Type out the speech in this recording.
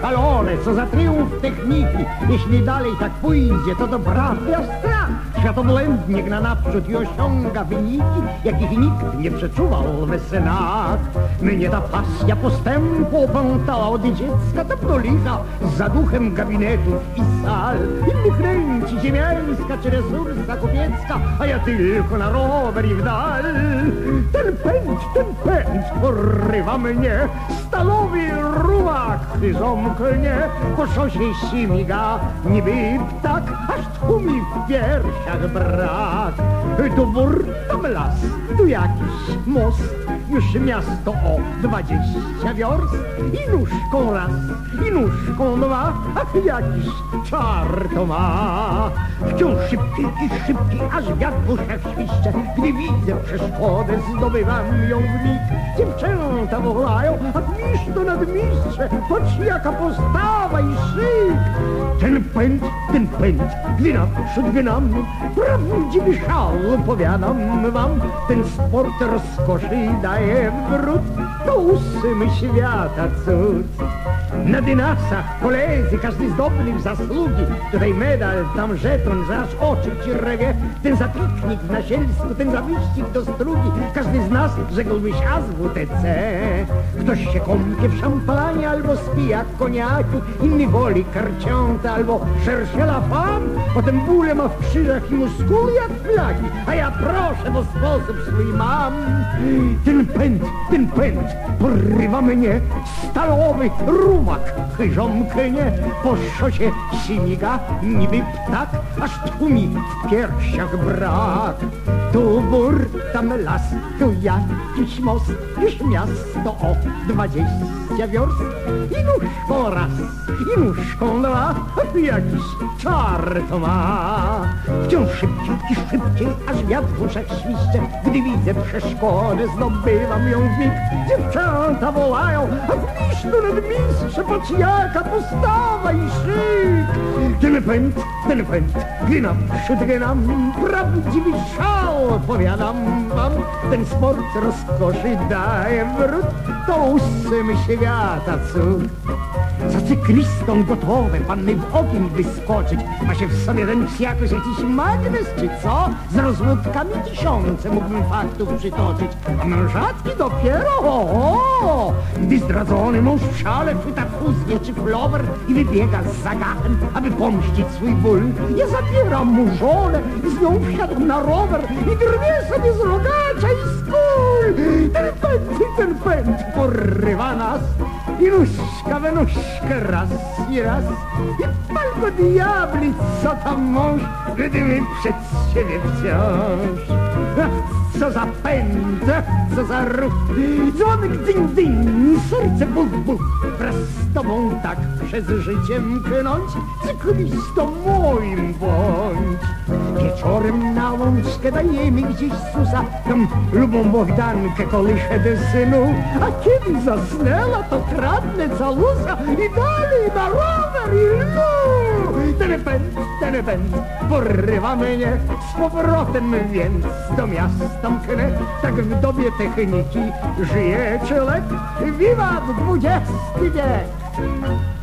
szalone, co za triumf techniki. Jeśli dalej tak pójdzie, to doprawdy aż strach. Światobłędnie gna naprzód i osiąga wyniki, jakich nikt nie przeczuwał we senach. Mnie ta pasja postępu opętała od dziecka, dawno licha, za duchem gabinetów i sal. Inny kręci ziemiańska czy resursa kupiecka, a ja tylko na rower i w dal. Ten pęd, ten pęd porywa mnie, stalowy rumak zamknie, po szosie śmiga, niby ptak, aż tłumi w piersiach brak. Tu wór, tam las, tu jakiś most, już miasto o dwadzieścia wiorst i nóżką raz, i nóżką dwa, ach jakiś czar to ma. Wciąż szybki i szybki, aż wiatr w uszach świszcze, gdy widzę przeszkodę, zdobywam ją w mig. Dziewczęta wołają, a mistrz to nadmistrze, patrz jaka postawa i szyk. Ten pęd, ten pęd, gdy naprzód gnam, prawdziwy szał, powiadam wam, ten sport rozkoszy daje wrót, to ósmy świata cud. Na dynasach koledzy, każdy zdobny w zasługi, tutaj medal, tam żeton, że aż oczy ci rwie, ten za w nasielsku, ten za do strugi, każdy z nas rzekłbyś a z WTC. Ktoś się kąpie w szampanie albo spija koniaki, inny woli karciąta albo szerszela fam, potem bóle ma w krzyżach i muskuły jak flagi, a ja proszę, bo sposób swój mam. Ten pęd, ten pęd porywa mnie, stalowy rumak chyżomknie, po szosie śmiga niby ptak, aż tłumi w piersiach brak. Tu bór, tam las, tu jakiś most, już miasto o dwadzieścia wiorst i nóżką raz, i nóżką dwa, jakiś czar to ma. Wciąż szybciej i szybciej, aż wiatr w uszach świszcze, gdy widzę przeszkodę, zdobywam ją w mig. Dziewczęta wołają, a nad mistrze, patrz jaka postawa i szyk. Pęd, gdy naprzód gnam, prawdziwy szał, powiadam wam, ten sport rozkoszy daje wrót, to ósmy świata cud. Za cyklistą gotowe panny w ogień wyskoczyć. Ma się w sobie ten jakoś jakiś magnes, czy co? Z rozłódkami tysiące mógłbym faktów przytoczyć. A mężatki dopiero, o, Gdy zdradzony mąż w szale chwyta fuzję czy flower i wybiega z zagachem, aby pomścić swój ból. Ja zabieram mu żonę i z nią wsiadam na rower i drwię sobie z rogacza i z kul. Ten pęd, ten pęd porywa nas i nóżka we nóżkę raz i raz i pal go diabli, co tam mąż, gdyby przed siebie wciąż. Co za pęd, ach, co za ruch, dzwonek ding ding, serce buch buch, wraz z tobą tak przez życie mknąć, cyklistą moim bądź. Wieczorem na łączkę dajemy gdzieś susa, tam lubą Bogdankę kołyszę do synu, a kiedy zasnęła, to kradnę całusa i dalej na rower i lu. Ten pęd, ten pęd porywa mnie z powrotem, więc do miasta mknę, tak w dobie techniki żyje człowiek. Wiwat dwudziesty wiek!